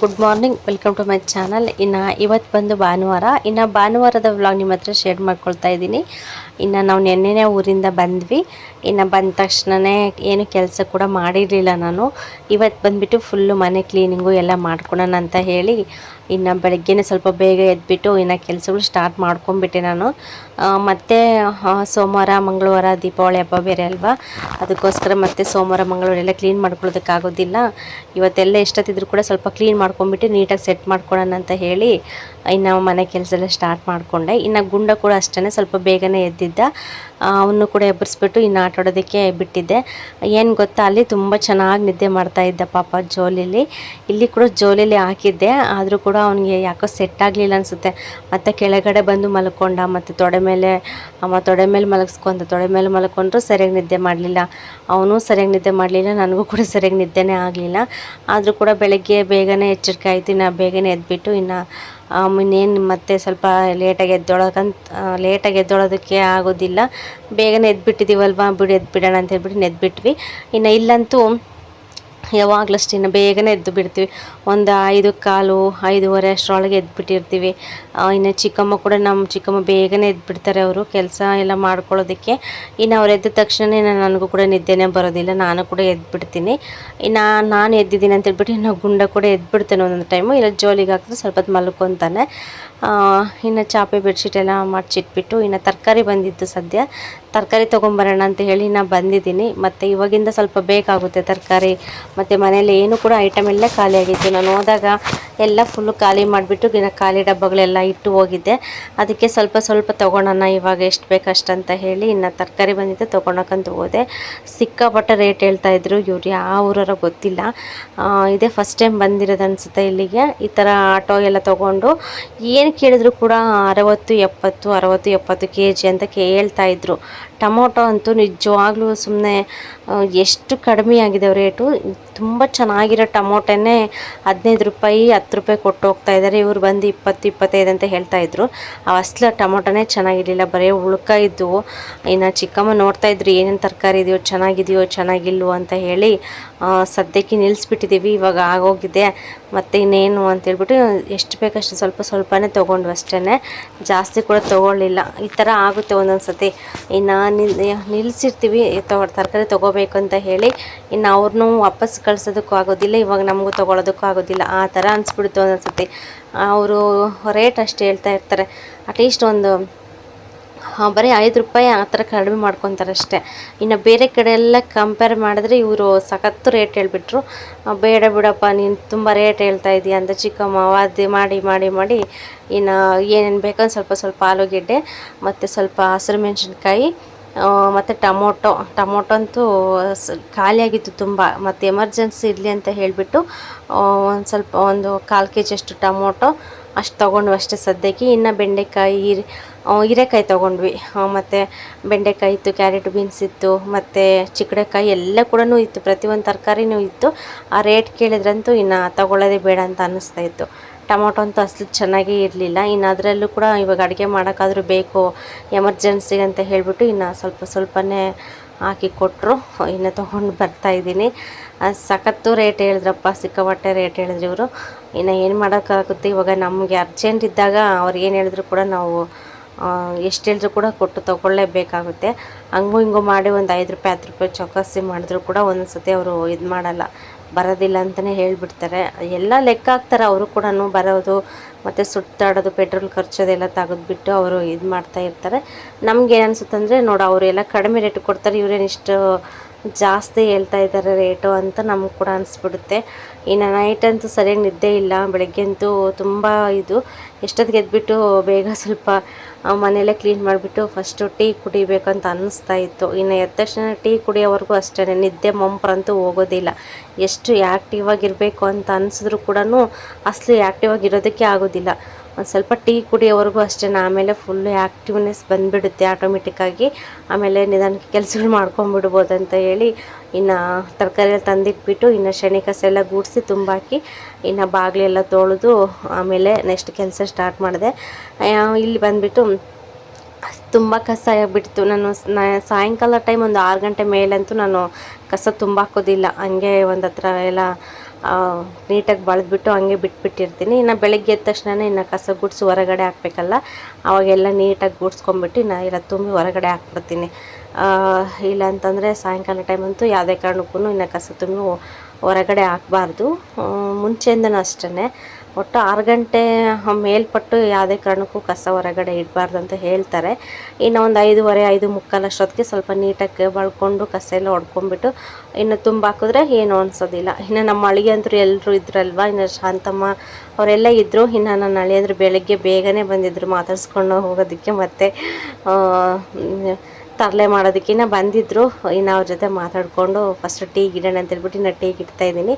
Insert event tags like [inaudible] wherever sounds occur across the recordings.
Good morning welcome to my channel ಇನ್ನು ಇವತ್ತು ಬಂದು ಭಾನುವಾರ. ಇನ್ನು ಭಾನುವಾರದ ವ್ಲಾಗ್ ನಿಮ್ಮ ಹತ್ರ ಶೇರ್ ಮಾಡ್ಕೊಳ್ತಾ ಇದ್ದೀನಿ. ಇನ್ನು ನಾವು ನೆನ್ನೆನೇ ಊರಿಂದ ಬಂದ್ವಿ. ಇನ್ನು ಬಂದ ತಕ್ಷಣವೇ ಏನು ಕೆಲಸ ಕೂಡ ಮಾಡಿರಲಿಲ್ಲ ನಾನು. ಇವತ್ತು ಬಂದುಬಿಟ್ಟು ಫುಲ್ಲು ಮನೆ ಕ್ಲೀನಿಂಗು ಎಲ್ಲ ಮಾಡ್ಕೊಳೋಣ ಅಂತ ಹೇಳಿ, ಇನ್ನು ಬೆಳಗ್ಗೆನೇ ಸ್ವಲ್ಪ ಬೇಗ ಎದ್ಬಿಟ್ಟು ಇನ್ನು ಕೆಲಸಗಳು ಸ್ಟಾರ್ಟ್ ಮಾಡ್ಕೊಂಬಿಟ್ಟೆ ನಾನು. ಮತ್ತೆ ಸೋಮವಾರ, ಮಂಗಳವಾರ, ದೀಪಾವಳಿ ಹಬ್ಬ ಬೇರೆ ಅಲ್ವಾ? ಅದಕ್ಕೋಸ್ಕರ ಮತ್ತೆ ಸೋಮವಾರ, ಮಂಗಳವಾರ ಎಲ್ಲ ಕ್ಲೀನ್ ಮಾಡ್ಕೊಳ್ಳೋದಕ್ಕಾಗೋದಿಲ್ಲ ಇವತ್ತೆಲ್ಲ ಎಷ್ಟೊತ್ತಿದ್ರು ಕೂಡ ಸ್ವಲ್ಪ ಕ್ಲೀನ್ ಮಾಡ್ಕೊಂಬಿಟ್ಟು ನೀಟಾಗಿ ಸೆಟ್ ಮಾಡ್ಕೊಳ್ಳೋಣ ಅಂತ ಹೇಳಿ, ಇನ್ನು ಮನೆ ಕೆಲಸ ಎಲ್ಲ ಸ್ಟಾರ್ಟ್ ಮಾಡಿಕೊಂಡೆ. ಇನ್ನು ಗುಂಡ ಕೂಡ ಅಷ್ಟೇ ಸ್ವಲ್ಪ ಬೇಗನೆ ಎದ್ದಿದ್ದ. ಅವನು ಕೂಡ ಎಬ್ಬರಿಸ್ಬಿಟ್ಟು ಇನ್ನು ಆಟಾಡೋದಕ್ಕೆ ಬಿಟ್ಟಿದ್ದೆ. ಏನು ಗೊತ್ತಾ, ಅಲ್ಲಿ ತುಂಬ ಚೆನ್ನಾಗಿ ನಿದ್ದೆ ಮಾಡ್ತಾ ಇದ್ದ ಪಾಪ ಜೋಲಿಲಿ. ಇಲ್ಲಿ ಕೂಡ ಜೋಲಿಲಿ ಹಾಕಿದ್ದೆ. ಆದರೂ ಕೂಡ ಅವನಿಗೆ ಯಾಕೋ ಸೆಟ್ ಆಗಲಿಲ್ಲ ಅನಿಸುತ್ತೆ. ಮತ್ತು ಕೆಳಗಡೆ ಬಂದು ಮಲ್ಕೊಂಡ, ಮತ್ತು ತೊಡೆ ಮೇಲೆ, ಅಮ್ಮ ತೊಡೆ ಮೇಲೆ ಮಲಗಿಸ್ಕೊಂತ, ತೊಡೆ ಮೇಲೆ ಮಲ್ಕೊಂಡ್ರು ಸರಿಯಾಗಿ ನಿದ್ದೆ ಮಾಡಲಿಲ್ಲ. ಅವನು ಸರಿಯಾಗಿ ನಿದ್ದೆ ಮಾಡಲಿಲ್ಲ, ನನಗೂ ಕೂಡ ಸರಿಯಾಗಿ ನಿದ್ದೆನೇ ಆಗಲಿಲ್ಲ. ಆದರೂ ಕೂಡ ಬೆಳಗ್ಗೆ ಬೇಗನೆ ಎಚ್ಚರಿಕೆ ಆಯಿತು, ಇನ್ನು ಬೇಗನೆ ಎದ್ಬಿಟ್ಟು, ಇನ್ನು ಇನ್ನೇನು ಮತ್ತೆ ಸ್ವಲ್ಪ ಲೇಟಾಗಿ ಎದ್ದೊಳಕಂತ ಲೇಟಾಗಿ ಎದ್ದೊಳೋದಕ್ಕೆ ಆಗೋದಿಲ್ಲ. ಬೇಗನೆ ಎದ್ಬಿಟ್ಟಿದ್ದೀವಲ್ವಾ ಬಿಡು ಎದ್ಬಿಡೋಣ ಅಂತ ಹೇಳ್ಬಿಟ್ಟು ಎದ್ಬಿಟ್ವಿ ಇನ್ನು ಇಲ್ಲಂತೂ ಯಾವಾಗಲೂ ಅಷ್ಟೇ ಇನ್ನು ಬೇಗನೆ ಎದ್ದು ಬಿಡ್ತೀವಿ. ಒಂದು ಐದು ಕಾಲು ಐದೂವರೆ ಅಷ್ಟರೊಳಗೆ ಎದ್ಬಿಟ್ಟಿರ್ತೀವಿ ಆ, ಇನ್ನು ಚಿಕ್ಕಮ್ಮ ಕೂಡ ನಮ್ಮ ಚಿಕ್ಕಮ್ಮ ಬೇಗನೆ ಎದ್ಬಿಡ್ತಾರೆ ಅವರು. ಕೆಲಸ ಎಲ್ಲ ಮಾಡ್ಕೊಳ್ಳೋದಕ್ಕೆ. ಇನ್ನು ಅವ್ರು ಎದ್ದ ತಕ್ಷಣವೇ ನನಗೂ ಕೂಡ ನಿದ್ದೆನೇ ಬರೋದಿಲ್ಲ. ನಾನು ಕೂಡ ಎದ್ಬಿಡ್ತೀನಿ ಇನ್ನು ನಾನು ಎದ್ದಿದ್ದೀನಿ ಅಂತ ಹೇಳ್ಬಿಟ್ಟು ಇನ್ನು ಗುಂಡ ಕೂಡ ಎದ್ದುಬಿಡ್ತೇನೆ ಒಂದೊಂದು ಟೈಮು ಇಲ್ಲ ಜೋಲಿಗೆ ಹಾಕಿದ್ರೆ ಸ್ವಲ್ಪ ಹೊತ್ತು ಮಲ್ಕೊತಾನೆ. ಇನ್ನು ಚಾಪೆ ಬೆಡ್ಶೀಟ್ ಎಲ್ಲ ಮಡ್ಚಿಟ್ಬಿಟ್ಟು ಇನ್ನು ತರಕಾರಿ ಬಂದಿತ್ತು ಸದ್ಯ. ತರಕಾರಿ ತೊಗೊಂಬರೋಣ ಅಂತ ಹೇಳಿ ನಾನು ಬಂದಿದ್ದೀನಿ. ಮತ್ತು ಇವಾಗಿಂದ ಸ್ವಲ್ಪ ಬೇಕಾಗುತ್ತೆ ತರಕಾರಿ. ಮತ್ತು ಮನೇಲಿ ಏನು ಕೂಡ ಐಟಮ್ ಎಲ್ಲ ಖಾಲಿಯಾಗಿತ್ತು ನಾನು ಹೋದಾಗ ಎಲ್ಲ ಫುಲ್ಲು ಖಾಲಿ ಮಾಡಿಬಿಟ್ಟು ಇನ್ನು ಖಾಲಿ ಡಬ್ಬಗಳೆಲ್ಲ ಇಟ್ಟು ಹೋಗಿದ್ದೆ. ಅದಕ್ಕೆ ಸ್ವಲ್ಪ ಸ್ವಲ್ಪ ತೊಗೊಳೋಣ, ಇವಾಗ ಎಷ್ಟು ಬೇಕಷ್ಟಂತ ಹೇಳಿ ಇನ್ನು ತರಕಾರಿ ಬಂದಿದ್ದೆ ತೊಗೊಳಕಂತ ಹೋದೆ. ಸಿಕ್ಕಾಪಟ್ಟೆ ರೇಟ್ ಹೇಳ್ತಾ ಇದ್ರು. ಇವ್ರು ಯಾವ ಊರ ಗೊತ್ತಿಲ್ಲ. ಇದೇ ಫಸ್ಟ್ ಟೈಮ್ ಬಂದಿರೋದು ಅನಿಸುತ್ತೆ ಇಲ್ಲಿಗೆ. ಈ ಥರ ಆಟೋ ಎಲ್ಲ ತೊಗೊಂಡು ಏನು ಕೇಳಿದ್ರು ಕೂಡ ಅರವತ್ತು, ಎಪ್ಪತ್ತು ಅರವತ್ತು, ಎಪ್ಪತ್ತು ಕೆ ಜಿ ಅಂತ ಕೇಳ್ತಾ ಇದ್ರು. ಟೊಮೊಟೊ ಅಂತೂ ನಿಜವಾಗ್ಲೂ ಸುಮ್ಮನೆ ಎಷ್ಟು ಕಡಿಮೆ ಆಗಿದೆ ರೇಟು ತುಂಬ ಚೆನ್ನಾಗಿರೋ ಟೊಮೊಟೊನೇ ಹದಿನೈದು ರೂಪಾಯಿ, ಹತ್ತು ರೂಪಾಯಿ ಕೊಟ್ಟು ಹೋಗ್ತಾ ಇದ್ದಾರೆ. ಇವ್ರು ಬಂದು ಇಪ್ಪತ್ತು, ಇಪ್ಪತ್ತೈದು ಅಂತ ಹೇಳ್ತಾ ಇದ್ರು. ಆ ಅಸಲ ಟೊಮೊಟೊನೇ ಚೆನ್ನಾಗಿರಲಿಲ್ಲ. ಬರೀ ಉಳ್ಕ ಇದ್ದವು ಇನ್ನು ಚಿಕ್ಕಮ್ಮ ನೋಡ್ತಾ ಇದ್ರು, ಏನೇನು ತರಕಾರಿ ಇದೆಯೋ, ಚೆನ್ನಾಗಿದೆಯೋ, ಚೆನ್ನಾಗಿಲ್ವೋ ಅಂತ ಹೇಳಿ ಸದ್ಯಕ್ಕೆ ನಿಲ್ಲಿಸ್ಬಿಟ್ಟಿದ್ದೀವಿ ಇವಾಗ ಆಗೋಗಿದೆ. ಮತ್ತು ಇನ್ನೇನು ಅಂತೇಳ್ಬಿಟ್ಟು ಎಷ್ಟು ಬೇಕಷ್ಟು ಸ್ವಲ್ಪ ಸ್ವಲ್ಪನೇ ತೊಗೊಂಡು ಅಷ್ಟೇ ಜಾಸ್ತಿ ಕೂಡ ತೊಗೊಳ್ಳಿಲ್ಲ. ಈ ಥರ ಆಗುತ್ತೆ ಒಂದೊಂದು ಸತಿ ಇನ್ನು ನಿಲ್ ನಿಲ್ಲಿಸಿರ್ತೀವಿ ತರಕಾರಿ ತೊಗೋಬೇಕು ಅಂತ ಹೇಳಿ, ಇನ್ನು ಅವ್ರನ್ನೂ ವಾಪಸ್ ಕಳ್ಸೋದಕ್ಕೂ ಆಗೋದಿಲ್ಲ, ಇವಾಗ ನಮಗೂ ತೊಗೊಳೋದಕ್ಕೂ ಆಗೋದಿಲ್ಲ. ಆ ಥರ ಅನಿಸ್ಬಿಡ್ತು ಅನ್ನಿಸುತ್ತೆ ಅವರು ರೇಟ್ ಅಷ್ಟು ಹೇಳ್ತಾ ಇರ್ತಾರೆ. ಅಟ್ಲೀಸ್ಟ್ ಒಂದು ಬರೀ ಐದು ರೂಪಾಯಿ ಆ ಥರ ಕಡಿಮೆ ಮಾಡ್ಕೊತಾರೆ ಅಷ್ಟೇ. ಇನ್ನು ಬೇರೆ ಕಡೆ ಎಲ್ಲ ಕಂಪೇರ್ ಮಾಡಿದ್ರೆ ಇವರು ಸಖತ್ತು ರೇಟ್ ಹೇಳಿಬಿಟ್ರು. ಬೇಡ ಬಿಡಪ್ಪ, ನೀನು ತುಂಬ ರೇಟ್ ಹೇಳ್ತಾ ಇದೀಯ ಅಂತ ಚಿಕ್ಕಮ್ಮ ವಾದ್ಯ ಮಾಡಿ ಮಾಡಿ ಮಾಡಿ. ಇನ್ನು ಏನೇನು ಬೇಕೋ ಸ್ವಲ್ಪ ಸ್ವಲ್ಪ ಆಲೂಗೆಡ್ಡೆ, ಮತ್ತು ಸ್ವಲ್ಪ ಹಸಿರು ಮೆಣಸಿನ್ಕಾಯಿ ಮತ್ತು ಟಮೊಟೊ. ಟಮೊಟೊ ಅಂತೂ ಖಾಲಿಯಾಗಿತ್ತು ತುಂಬ. ಮತ್ತು ಎಮರ್ಜೆನ್ಸಿ ಇರಲಿ ಅಂತ ಹೇಳಿಬಿಟ್ಟು ಒಂದು ಸ್ವಲ್ಪ ಒಂದು ಕಾಲು ಕೆ ಜಿಯಷ್ಟು ಟಮೊಟೊ ಅಷ್ಟು ತೊಗೊಂಡ್ವಿ ಅಷ್ಟೇ ಸದ್ಯಕ್ಕೆ. ಇನ್ನು ಬೆಂಡೆಕಾಯಿ ಹೀರೆಕಾಯಿ ತೊಗೊಂಡ್ವಿ. ಮತ್ತು ಬೆಂಡೆಕಾಯಿ ಇತ್ತು, ಕ್ಯಾರೆಟ್ ಬೀನ್ಸ್ ಇತ್ತು, ಮತ್ತು ಚಿಕ್ಕಡೆಕಾಯಿ ಎಲ್ಲ ಕೂಡ ಇತ್ತು. ಪ್ರತಿಯೊಂದು ತರಕಾರಿನೂ ಇತ್ತು. ಆ ರೇಟ್ ಕೇಳಿದ್ರಂತೂ ಇನ್ನು ತಗೊಳ್ಳೋದೇ ಬೇಡ ಅಂತ ಅನ್ನಿಸ್ತಾ ಇತ್ತು. ಟೊಮೊಟೊ ಅಂತೂ ಅಸಲು ಚೆನ್ನಾಗೇ ಇರಲಿಲ್ಲ. ಇನ್ನು ಅದರಲ್ಲೂ ಕೂಡ ಇವಾಗ ಅಡುಗೆ ಮಾಡೋಕ್ಕಾದ್ರೂ ಬೇಕು, ಎಮರ್ಜೆನ್ಸಿಗೆ ಅಂತ ಹೇಳಿಬಿಟ್ಟು ಇನ್ನು ಸ್ವಲ್ಪ ಸ್ವಲ್ಪನೇ ಹಾಕಿ ಕೊಟ್ಟರು ಇನ್ನು ತೊಗೊಂಡು ಬರ್ತಾಯಿದ್ದೀನಿ ಸಖತ್ತು ರೇಟ್ ಹೇಳಿದ್ರಪ್ಪ, ಸಿಕ್ಕಾಪಟ್ಟೆ ರೇಟ್ ಹೇಳಿದ್ರು ಇವರು. ಇನ್ನು ಏನು ಮಾಡೋಕ್ಕಾಗುತ್ತೆ? ಇವಾಗ ನಮಗೆ ಅರ್ಜೆಂಟ್ ಇದ್ದಾಗ ಅವ್ರು ಏನು ಹೇಳಿದ್ರು ಕೂಡ ನಾವು ಎಷ್ಟು ಹೇಳಿದ್ರು ಕೂಡ ಕೊಟ್ಟು ತೊಗೊಳ್ಳೇಬೇಕಾಗುತ್ತೆ. ಹಂಗೂ ಹಿಂಗೂ ಮಾಡಿ ಒಂದು ಐದು ರೂಪಾಯಿ, ಹತ್ತು ರೂಪಾಯಿ ಚೌಕಾಸಿ ಮಾಡಿದ್ರು ಕೂಡ ಒಂದೊಂದು ಸತಿ ಅವರು ಇದು ಮಾಡಲ್ಲ. ಬರೋದಿಲ್ಲ ಅಂತಲೇ ಹೇಳಿಬಿಡ್ತಾರೆ. ಎಲ್ಲ ಲೆಕ್ಕ ಹಾಕ್ತಾರೆ. ಅವರು ಕೂಡ ಬರೋದು, ಮತ್ತು ಸುತ್ತಾಡೋದು, ಪೆಟ್ರೋಲ್ ಖರ್ಚು ಅದೆಲ್ಲ ತೆಗೆದ್ಬಿಟ್ಟು ಅವರು ಇದು ಮಾಡ್ತಾ ಇರ್ತಾರೆ. ನಮ್ಗೆ ಏನು ಅನ್ಸುತ್ತೆ ಅಂದರೆ ನೋಡು, ಅವರೆಲ್ಲ ಕಡಿಮೆ ರೇಟ್ ಕೊಡ್ತಾರೆ. ಇವ್ರೇನು ಇಷ್ಟು ಜಾಸ್ತಿ ಹೇಳ್ತಾ ಇದ್ದಾರೆ ರೇಟು ಅಂತ ನಮ್ಗೆ ಕೂಡ ಅನಿಸ್ಬಿಡುತ್ತೆ. ಇನ್ನು ನೈಟ್ ಅಂತೂ ಸರಿಯಾಗಿ ನಿದ್ದೆ ಇಲ್ಲ, ಬೆಳಗ್ಗೆ ಅಂತೂ ತುಂಬ ಇದು. ಎಷ್ಟೊತ್ತಿಗೆ ಎದ್ಬಿಟ್ಟು ಬೇಗ ಸ್ವಲ್ಪ ಮನೆಯಲ್ಲೇ ಕ್ಲೀನ್ ಮಾಡಿಬಿಟ್ಟು ಫಸ್ಟು ಟೀ ಕುಡಿಬೇಕಂತ ಅನ್ನಿಸ್ತಾ ಇತ್ತು. ಇನ್ನು ಎದ್ದ ತಕ್ಷಣ ಟೀ ಕುಡಿಯೋವರೆಗೂ ಅಷ್ಟೇ ನಿದ್ದೆ ಮಂಪ್ರಂತೂ ಹೋಗೋದಿಲ್ಲ. ಎಷ್ಟು ಆ್ಯಕ್ಟಿವ್ ಆಗಿರಬೇಕು ಅಂತ ಅನಿಸಿದ್ರು ಕೂಡ ಅಸಲು ಆ್ಯಕ್ಟಿವ್ ಆಗಿರೋದಕ್ಕೆ ಆಗೋದಿಲ್ಲ. ಒಂದು ಸ್ವಲ್ಪ ಟೀ ಕುಡಿಯೋವರೆಗೂ ಅಷ್ಟೇ ಆಮೇಲೆ ಫುಲ್ಲು ಆ್ಯಕ್ಟಿವ್ನೆಸ್ ಬಂದುಬಿಡುತ್ತೆ ಆಟೋಮೆಟಿಕ್ಕಾಗಿ ಆಮೇಲೆ ನಿಧಾನಕ್ಕೆ ಕೆಲಸಗಳು ಮಾಡ್ಕೊಂಬಿಡ್ಬೋದು ಅಂತ ಹೇಳಿ, ಇನ್ನು ತರಕಾರಿ ಎಲ್ಲ ತಂದಿಟ್ಬಿಟ್ಟು, ಇನ್ನು ಶನಿ ಕಸ ಎಲ್ಲ ಗೂಡಿಸಿ ತುಂಬಾಕಿ ಇನ್ನು ಬಾಗಿಲೆಲ್ಲ ತೊಳೆದು, ಆಮೇಲೆ ನೆಕ್ಸ್ಟ್ ಕೆಲಸ ಸ್ಟಾರ್ಟ್ ಮಾಡಿದೆ. ಇಲ್ಲಿ ಬಂದುಬಿಟ್ಟು ತುಂಬ ಕಸ ಆಗಿಬಿಡ್ತು. ನಾನು ಸಾಯಂಕಾಲ ಟೈಮ್ ಒಂದು ಆರು ಗಂಟೆ ಮೇಲಂತೂ ನಾನು ಕಸ ತುಂಬ ಹಾಕೋದಿಲ್ಲ ಹಂಗೆ ಒಂದು ಹತ್ರ ಎಲ್ಲ ನೀಟಾಗಿ ಬಳೆದ್ಬಿಟ್ಟು ಹಂಗೆ ಬಿಟ್ಬಿಟ್ಟಿರ್ತೀನಿ. ಇನ್ನು ಬೆಳಗ್ಗೆ ಎದ್ದ ತಕ್ಷಣ ಇನ್ನು ಕಸ ಗುಡಿಸಿ ಹೊರಗಡೆ ಹಾಕ್ಬೇಕಲ್ಲ, ಅವಾಗೆಲ್ಲ ನೀಟಾಗಿ ಗುಡಿಸ್ಕೊಂಬಿಟ್ಟು ಇನ್ನು ಎಲ್ಲ ತುಂಬಿ ಹೊರಗಡೆ ಹಾಕ್ಬಿಡ್ತೀನಿ. ಇಲ್ಲ ಅಂತಂದರೆ ಸಾಯಂಕಾಲ ಟೈಮ್ ಅಂತೂ ಯಾವುದೇ ಕಾರಣಕ್ಕೂ ಇನ್ನು ಕಸ ತುಂಬಿ ಹೊರಗಡೆ ಹಾಕಬಾರ್ದು. ಮುಂಚೆಯಿಂದನೂ ಅಷ್ಟೇ ಒಟ್ಟು ಆರು ಗಂಟೆ ಮೇಲ್ಪಟ್ಟು ಯಾವುದೇ ಕಾರಣಕ್ಕೂ ಕಸ ಹೊರಗಡೆ ಇಡಬಾರ್ದು ಅಂತ ಹೇಳ್ತಾರೆ. ಇನ್ನು ಒಂದು ಐದುವರೆ, ಐದು ಮುಕ್ಕಾಲು ಅಷ್ಟೊತ್ತಿಗೆ ಸ್ವಲ್ಪ ನೀಟಾಗಿ ಬಳ್ಕೊಂಡು ಕಸ ಎಲ್ಲ ಹೊಡ್ಕೊಂಡ್ಬಿಟ್ಟು ಇನ್ನು ತುಂಬ ಹಾಕಿದ್ರೆ ಏನು ಅನ್ಸೋದಿಲ್ಲ. ಇನ್ನು ನಮ್ಮ ಅಳಿಗೆ ಅಂತೂ ಎಲ್ಲರೂ ಇದ್ರಲ್ವ? ಇನ್ನು ಶಾಂತಮ್ಮ ಅವರೆಲ್ಲ ಇದ್ದರು ಇನ್ನು ನನ್ನ ಅಳಿಯಂದ್ರು ಬೆಳಗ್ಗೆ ಬೇಗನೆ ಬಂದಿದ್ದರು ಮಾತಾಡ್ಸ್ಕೊಂಡು ಹೋಗೋದಕ್ಕೆ. ಮತ್ತು ತರಲೆ ಮಾಡೋದಕ್ಕಿನ್ನ ಬಂದಿದ್ದರು ಇನ್ನು ಅವ್ರ ಜೊತೆ ಮಾತಾಡಿಕೊಂಡು ಫಸ್ಟ್ ಟೀ ಗಿಡಣ ಅಂತ ಹೇಳ್ಬಿಟ್ಟು ಇನ್ನು ಟೀ ಇಡ್ತಾ ಇದ್ದೀನಿ.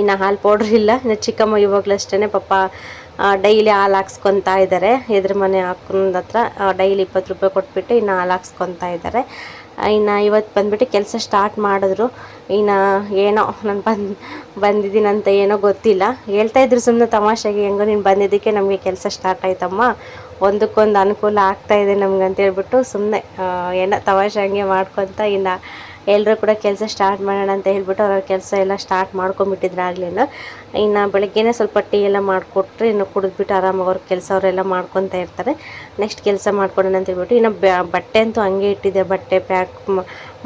ಇನ್ನು ಹಾಲು ಪೌಡ್ರ್ ಇಲ್ಲ. ಇನ್ನು ಚಿಕ್ಕಮ್ಮ ಇವಾಗಲೂ ಅಷ್ಟೇ ಪಾಪ ಡೈಲಿ ಹಾಲು ಹಾಕ್ಸ್ಕೊತಾ ಇದ್ದಾರೆ ಎದುರು ಮನೆ ಹಾಕೊಂಡ್ ಹತ್ರ ಡೈಲಿ ಇಪ್ಪತ್ತು ರೂಪಾಯಿ ಕೊಟ್ಬಿಟ್ಟು ಇನ್ನು ಹಾಲು ಹಾಕ್ಸ್ಕೊತಾ ಇದ್ದಾರೆ ಇನ್ನು ಇವತ್ತು ಬಂದುಬಿಟ್ಟು ಕೆಲಸ ಸ್ಟಾರ್ಟ್ ಮಾಡಿದ್ರು. ಇನ್ನು ಏನೋ ನಾನು ಬಂದು, ಬಂದಿದ್ದೀನಂತ ಏನೋ ಗೊತ್ತಿಲ್ಲ. ಹೇಳ್ತಾ ಇದ್ರು ಸುಮ್ಮನೆ ತಮಾಷೆಗೆ, ಹೆಂಗೋ ನೀನು ಬಂದಿದ್ದಕ್ಕೆ ನಮಗೆ ಕೆಲಸ ಸ್ಟಾರ್ಟ್ ಆಯ್ತಮ್ಮ. ಒಂದಕ್ಕೊಂದು ಅನುಕೂಲ ಆಗ್ತಾ ಇದೆ ನಮ್ಗೆ ಅಂತ ಹೇಳ್ಬಿಟ್ಟು ಸುಮ್ಮನೆ ಏನೋ ಹಂಗೆ ಮಾಡ್ಕೊತ ಇನ್ನ ಎಲ್ಲರೂ ಕೂಡ ಕೆಲಸ ಸ್ಟಾರ್ಟ್ ಮಾಡೋಣ ಅಂತ ಹೇಳ್ಬಿಟ್ಟು ಅವ್ರ ಕೆಲಸ ಎಲ್ಲ ಸ್ಟಾರ್ಟ್ ಮಾಡ್ಕೊಂಬಿಟ್ಟಿದ್ರು ಆಗಲಿಲ್ಲ ಇನ್ನು ಬೆಳಗ್ಗೆನೇ ಸ್ವಲ್ಪ ಟೀ ಎಲ್ಲ ಮಾಡಿಕೊಟ್ರೆ ಇನ್ನು ಕುಡಿದ್ಬಿಟ್ಟು ಆರಾಮಾಗಿ ಅವ್ರ ಕೆಲಸ ಅವರೆಲ್ಲ ಮಾಡ್ಕೊತಾ ಇರ್ತಾರೆ. ನೆಕ್ಸ್ಟ್ ಕೆಲಸ ಮಾಡ್ಕೊಡೋಣ ಅಂತ ಹೇಳ್ಬಿಟ್ಟು ಇನ್ನು ಬಟ್ಟೆ ಅಂತೂ ಹಂಗೆ ಇಟ್ಟಿದ್ದೆ. ಬಟ್ಟೆ ಪ್ಯಾಕ್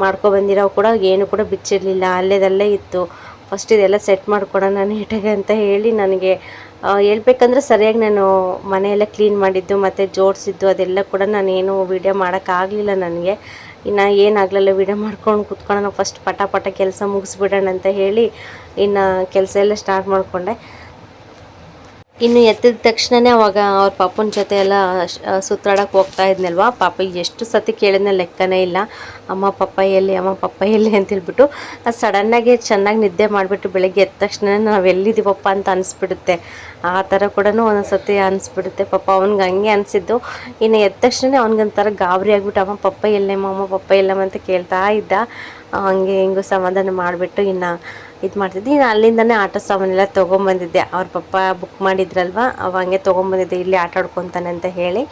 ಮಾಡ್ಕೊಬಂದಿರೋ ಕೂಡ ಏನು ಕೂಡ ಬಿಚ್ಚಿರಲಿಲ್ಲ. ಅಲ್ಲೇದಲ್ಲೇ ಇತ್ತು. ಫಸ್ಟ್ ಇದೆಲ್ಲ ಸೆಟ್ ಮಾಡ್ಕೊಡೋಣ ನೀಟಾಗಿ ಅಂತ ಹೇಳಿ ನನಗೆ ಹೇಳ್ಬೇಕಂದ್ರೆ ಸರಿಯಾಗಿ ನಾನು ಮನೆಯೆಲ್ಲ ಕ್ಲೀನ್ ಮಾಡಿದ್ದು ಮತ್ತು ಜೋಡಿಸಿದ್ದು ಅದೆಲ್ಲ ಕೂಡ ನಾನೇನು ವೀಡಿಯೋ ಮಾಡೋಕ್ಕಾಗಲಿಲ್ಲ ನನಗೆ. ಇನ್ನು ಏನಾಗಲಿಲ್ಲ ವೀಡಿಯೋ ಮಾಡ್ಕೊಂಡು ಕುತ್ಕೊಂಡು ಫಸ್ಟ್ ಪಟ ಪಟ ಕೆಲಸ ಮುಗಿಸ್ಬಿಡೋಣ ಅಂತ ಹೇಳಿ ಇನ್ನು ಕೆಲಸ ಎಲ್ಲ ಸ್ಟಾರ್ಟ್ ಮಾಡಿಕೊಂಡೆ. ಇನ್ನು ಎತ್ತಿದ ತಕ್ಷಣನೇ ಅವಾಗ ಅವ್ರ ಪಾಪನ ಜೊತೆ ಎಲ್ಲ ಸುತ್ತಾಡಕ್ಕೆ ಹೋಗ್ತಾ ಇದ್ನಲ್ವಾ? ಪಾಪ ಎಷ್ಟು ಸತಿ ಕೇಳಿದ್ನ ಲೆಕ್ಕನೇ ಇಲ್ಲ. ಅಮ್ಮ ಪಪ್ಪ ಎಲ್ಲಿ, ಅಮ್ಮ ಪಪ್ಪ ಎಲ್ಲಿ ಅಂತ ಹೇಳ್ಬಿಟ್ಟು ಅದು ಸಡನ್ನಾಗಿ ಚೆನ್ನಾಗಿ ನಿದ್ದೆ ಮಾಡಿಬಿಟ್ಟು ಬೆಳಗ್ಗೆ ಎದ್ದ ತಕ್ಷಣ ನಾವು ಎಲ್ಲಿದ್ದೀವಪ್ಪ ಅಂತ ಅನಿಸ್ಬಿಡುತ್ತೆ. ಆ ಥರ ಕೂಡ ಒಂದೊಂದು ಸತಿ ಅನಿಸ್ಬಿಡುತ್ತೆ. ಪಾಪ ಅವ್ನಿಗೆ ಹಂಗೆ ಅನಿಸಿದ್ದು. ಇನ್ನು ಎದ್ದ ತಕ್ಷಣ ಅವ್ನಿಗೊಂಥರ ಗಾಬರಿ ಆಗಿಬಿಟ್ಟು, ಅಮ್ಮ ಪಪ್ಪ ಎಲ್ಲಮ್ಮ ಅಮ್ಮ ಪಪ್ಪ ಎಲ್ಲಮ್ಮ ಅಂತ ಕೇಳ್ತಾ ಇದ್ದ. ಹಂಗೆ ಹಿಂಗೂ ಸಮಾಧಾನ ಮಾಡಿಬಿಟ್ಟು ಇನ್ನು ಇದು ಮಾಡ್ತಿದ್ದೆ. ಇನ್ನು ಅಲ್ಲಿಂದನೇ ಆಟ ಸಾಮಾನೆಲ್ಲ ತೊಗೊಂಬಂದಿದ್ದೆ. ಅವ್ರ ಪಪ್ಪ ಬುಕ್ ಮಾಡಿದ್ರಲ್ವ? ಅವ ಹಂಗೆ ತೊಗೊಂಬಂದಿದ್ದೆ. ಇಲ್ಲಿ ಆಟ ಆಡ್ಕೊತಾನೆ ಅಂತ ಹೇಳಿ.